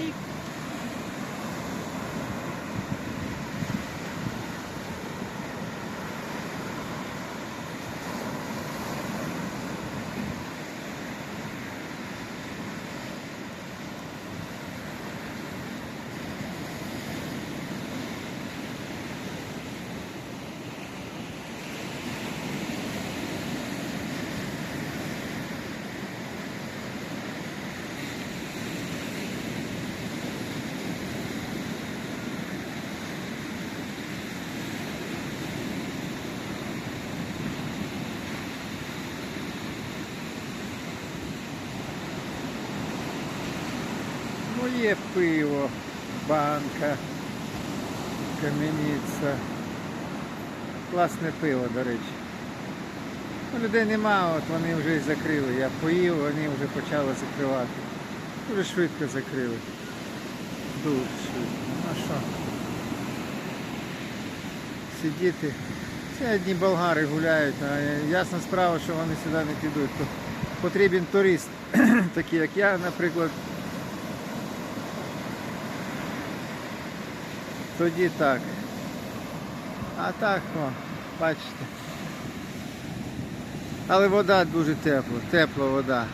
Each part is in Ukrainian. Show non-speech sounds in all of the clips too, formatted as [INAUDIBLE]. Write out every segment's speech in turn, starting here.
Ready? Ну є пиво, банка, кам'яниця. Класне пиво, до речі. Ну, людей нема, от вони вже і закрили. Я поїв, вони вже почали закривати. Дуже швидко закрили. Дуже швидко. Ну а що? Сидіти. Це одні болгари гуляють, а ясна справа, що вони сюди не підуть. Потрібен турист, [CLEARS THROAT] такий як я, наприклад. Тоді так. А так, о, бачите. Але вода дуже тепла, тепла вода.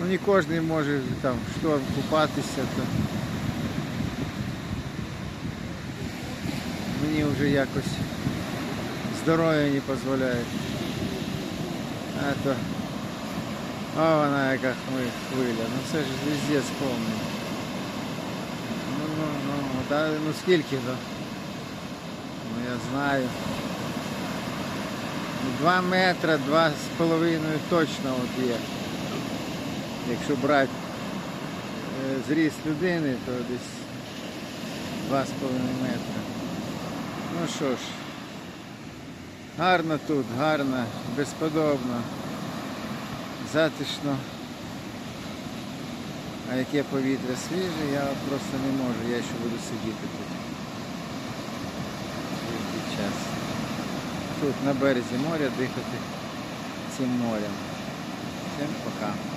Ну не кожен може там в шторм купатися. То... Мені вже якось здоров'я не дозволяє. А то... О, вона яка хми- хвиля. Ну це ж везде повний. Ну, ну, ну, скільки, ну? Ну я знаю. Ну, Два метра, два з половиною точно от є. Якщо брати е, зріст людини, то десь два з половиною метра. Ну що ж, гарно тут, гарно, безподобно, затишно. А яке повітря свіже, я просто не можу, я ще буду сидіти тут. Деякий час. Тут на березі моря дихати цим морем. Всім пока.